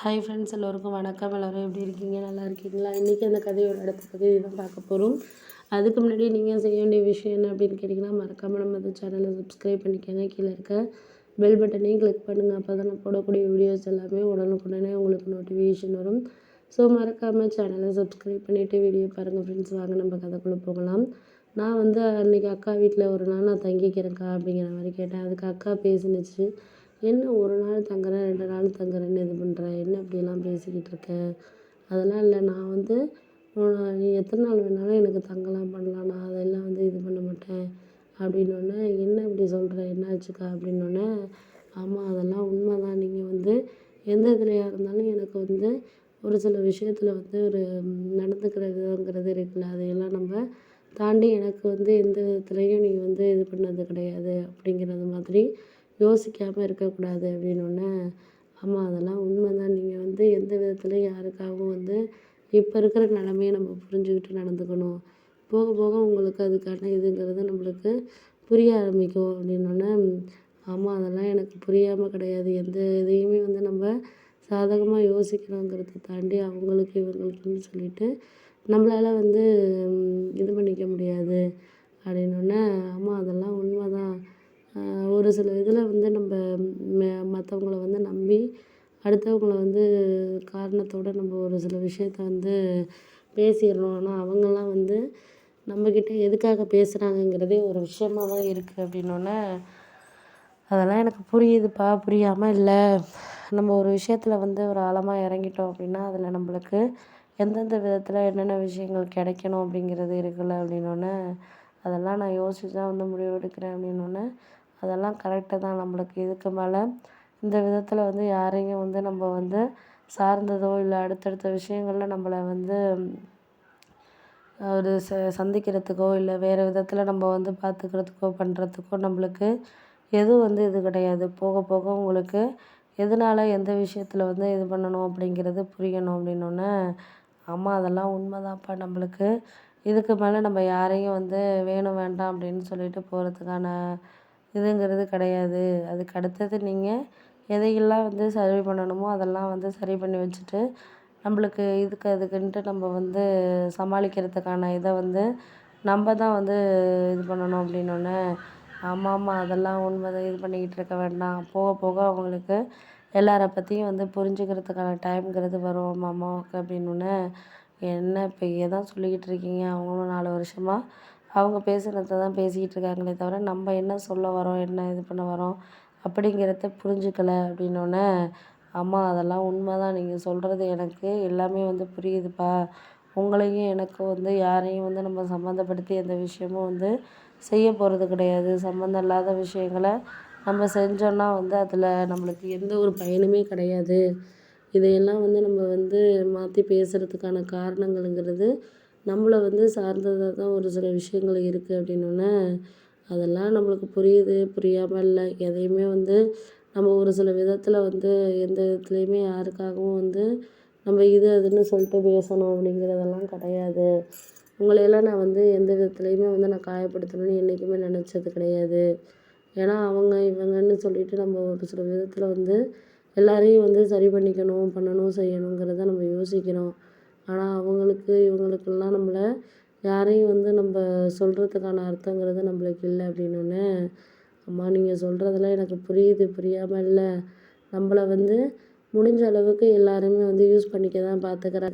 Hi friends எல்லோருக்கும் வணக்கம். எல்லோரும் எப்படி இருக்கீங்க? நல்லா இருக்கீங்களா? இன்றைக்கி அந்த கதையோட அடுத்த பகுதி தான் பார்க்க போகிறோம் அதுக்கு முன்னாடி நீங்கள் செய்ய வேண்டிய விஷயம் என்ன அப்படின்னு கேட்டிங்கன்னா மறக்காமல் நம்ம அந்த சேனலை சப்ஸ்கிரைப் பண்ணிக்கோங்க. கீழே இருக்க பெல் பட்டனையும் கிளிக் பண்ணுங்கள் அப்போ தான் நான் போடக்கூடிய வீடியோஸ் எல்லாமே உடனுக்குடனே உங்களுக்கு நோட்டிஃபிகேஷன் வரும். ஸோ மறக்காமல் சேனலை சப்ஸ்கிரைப் பண்ணிவிட்டு வீடியோ பாருங்கள் ஃப்ரெண்ட்ஸ் வாங்க நம்ம கதைக்குள்ளே போகலாம். நான் வந்து அன்றைக்கி அக்கா வீட்டில் ஒரு நாள் நான் தங்கிக்கிறேன்க்கா அப்படிங்கிற மாதிரி கேட்டேன். அதுக்கு அக்கா பேசினுச்சு. என்ன ஒரு நாள் தங்குறேன் ரெண்டு நாள் தங்குறேன்னு இது பண்ணுற என்ன இப்படியெல்லாம் பேசிக்கிட்டு இருக்க? அதெல்லாம் இல்லை. நான் வந்து நீ எத்தனை நாள் வேணாலும் எனக்கு தங்கலாம் பண்ணலாம். நான் அதெல்லாம் வந்து இது பண்ண மாட்டேன். அப்படின்னோடனே என்ன இப்படி சொல்கிற என்னாச்சுக்கா? அப்படின்னோடனே ஆமாம் அதெல்லாம் உண்மை தான் நீங்கள் வந்து எந்த இதுலையா இருந்தாலும் எனக்கு வந்து ஒரு சில விஷயத்தில் வந்து ஒரு நடந்துக்கிற விதங்கிறது இருக்குல்ல. அதையெல்லாம் நம்ம தாண்டி எனக்கு வந்து எந்த விதத்துலேயும் நீ வந்து இது பண்ணது கிடையாது. அப்படிங்கிறது மாதிரி யோசிக்காமல் இருக்கக்கூடாது அப்படின்னோடனே ஆமாம் அதெல்லாம் உண்மை தான் நீங்கள் வந்து எந்த விதத்துலையும் யாருக்காகவும் வந்து இப்போ இருக்கிற நிலமைய நம்ம புரிஞ்சுக்கிட்டு நடந்துக்கணும். போக போக உங்களுக்கு அதுக்கான இதுங்கிறது நம்மளுக்கு புரிய ஆரம்பிக்கும். அப்படின்னோடனே ஆமாம் அதெல்லாம் எனக்கு புரியாமல் கிடையாது. எந்த இதையுமே வந்து நம்ம சாதகமாக யோசிக்கணுங்கிறத தாண்டி அவங்களுக்கு இவங்களுக்குன்னு சொல்லிட்டு நம்மளால் வந்து இது பண்ணிக்க முடியாது. அப்படின்னோடனே ஆமாம் ஒரு சில இதில் வந்து நம்ம மற்றவங்கள வந்து நம்பி அடுத்தவங்கள வந்து காரணத்தோடு நம்ம ஒரு சில விஷயத்த வந்து பேசிடுறோம் ஆனால் அவங்கள்லாம் வந்து நம்மக்கிட்ட எதுக்காக பேசுகிறாங்கங்கிறதே ஒரு விஷயமாக தான் இருக்குது அப்படின்னோடனே அதெல்லாம் எனக்கு புரியுதுப்பா. புரியாமல் இல்லை. நம்ம ஒரு விஷயத்தில் வந்து ஒரு ஆழமாக இறங்கிட்டோம் அப்படின்னா அதில் நம்மளுக்கு எந்தெந்த விதத்தில் என்னென்ன விஷயங்கள் கிடைக்கணும் அப்படிங்கிறது இருக்குல்ல அப்படின்னோடனே அதெல்லாம் நான் யோசித்து தான் வந்து முடிவு எடுக்கிறேன் அப்படின்னோடனே அதெல்லாம் கரெக்டு தான். நம்மளுக்கு இதுக்கு மேலே இந்த விதத்தில் வந்து யாரையும் வந்து நம்ம வந்து சார்ந்ததோ இல்லை அடுத்தடுத்த விஷயங்களில் நம்மளை வந்து ஒரு ச சந்திக்கிறதுக்கோ இல்லை வேறு விதத்தில் நம்ம வந்து பார்த்துக்கிறதுக்கோ பண்ணுறதுக்கோ நம்மளுக்கு எதுவும் வந்து இது கிடையாது. போக போக உங்களுக்கு எதனால எந்த விஷயத்தில் வந்து இது பண்ணணும் அப்படிங்கிறது புரியணும் அப்படின்னோடனே ஆமாம் அதெல்லாம் உண்மைதான்ப்பா. நம்மளுக்கு இதுக்கு மேலே நம்ம யாரையும் வந்து வேணும் வேண்டாம் அப்படின்னு சொல்லிட்டு போகிறதுக்கான இதுங்கிறது கிடையாது. அதுக்கு அடுத்தது நீங்கள் எதையெல்லாம் வந்து சரி பண்ணணுமோ அதெல்லாம் வந்து சரி பண்ணி வச்சுட்டு நம்மளுக்கு இதுக்கு அதுக்குன்ட்டு நம்ம வந்து சமாளிக்கிறதுக்கான இதை வந்து நம்ம தான் வந்து இது பண்ணணும் அப்படின்னோடனே ஆமாம் ஆமாம் அதெல்லாம் உண்மை தான் இது பண்ணிக்கிட்டு இருக்க வேண்டாம். போக போக அவங்களுக்கு எல்லாரை பற்றியும் வந்து புரிஞ்சுக்கிறதுக்கான டைம்ங்கிறது வரும். அம்மாவுக்கு அப்படின்னோடனே என்ன இப்படியே தான் சொல்லிக்கிட்டு இருக்கீங்க? அவங்களும் நாலு வருஷமாக அவங்க பேசுகிறத தான் பேசிக்கிட்டு இருக்காங்களே தவிர நம்ம என்ன சொல்ல வரோம் என்ன இது பண்ண வரோம் அப்படிங்கிறத புரிஞ்சுக்கல அப்படின்னோடனே அம்மா அதெல்லாம் உண்மை தான் நீங்கள் சொல்கிறது எனக்கு எல்லாமே வந்து புரியுதுப்பா. உங்களையும் எனக்கும் வந்து யாரையும் வந்து நம்ம சம்மந்தப்படுத்தி எந்த விஷயமும் வந்து செய்ய போகிறது கிடையாது. சம்மந்தம் இல்லாத விஷயங்களை நம்ம செஞ்சோன்னா வந்து அதில் நம்மளுக்கு எந்த ஒரு பயனுமே கிடையாது. இதையெல்லாம் வந்து நம்ம வந்து மாற்றி பேசுகிறதுக்கான காரணங்கள்ங்கிறது நம்மளை வந்து சார்ந்ததாக தான் ஒரு சில விஷயங்கள் இருக்குது அப்படின்னோடனே அதெல்லாம் நம்மளுக்கு புரியுது புரியாமல் இல்லை. எதையுமே வந்து நம்ம ஒரு சில விதத்தில் வந்து எந்த விதத்துலேயுமே யாருக்காகவும் வந்து நம்ம இது அதுன்னு சொல்லிட்டு பேசணும் அப்படிங்கிறதெல்லாம் கிடையாது. உங்களையெல்லாம் நான் வந்து எந்த விதத்துலேயுமே வந்து நான் காயப்படுத்தணும்னு என்றைக்குமே நினச்சது கிடையாது. ஏன்னா அவங்க இவங்கன்னு சொல்லிட்டு நம்ம ஒரு சில விதத்தில் வந்து எல்லாரையும் வந்து சரி பண்ணிக்கணும் பண்ணணும் செய்யணுங்கிறத நம்ம யோசிக்கிறோம் ஆனால் அவங்களுக்கு இவங்களுக்கெல்லாம் நம்மளை யாரையும் வந்து நம்ம சொல்கிறதுக்கான அர்த்தங்கிறது நம்மளுக்கு இல்லை அப்படின்னோடனே அம்மா நீங்கள் சொல்கிறதெல்லாம் எனக்கு புரியுது புரியாமல் இல்லை. நம்மள வந்து முடிஞ்ச அளவுக்கு எல்லாருமே வந்து யூஸ் பண்ணிக்க தான் பார்த்துக்குறாங்க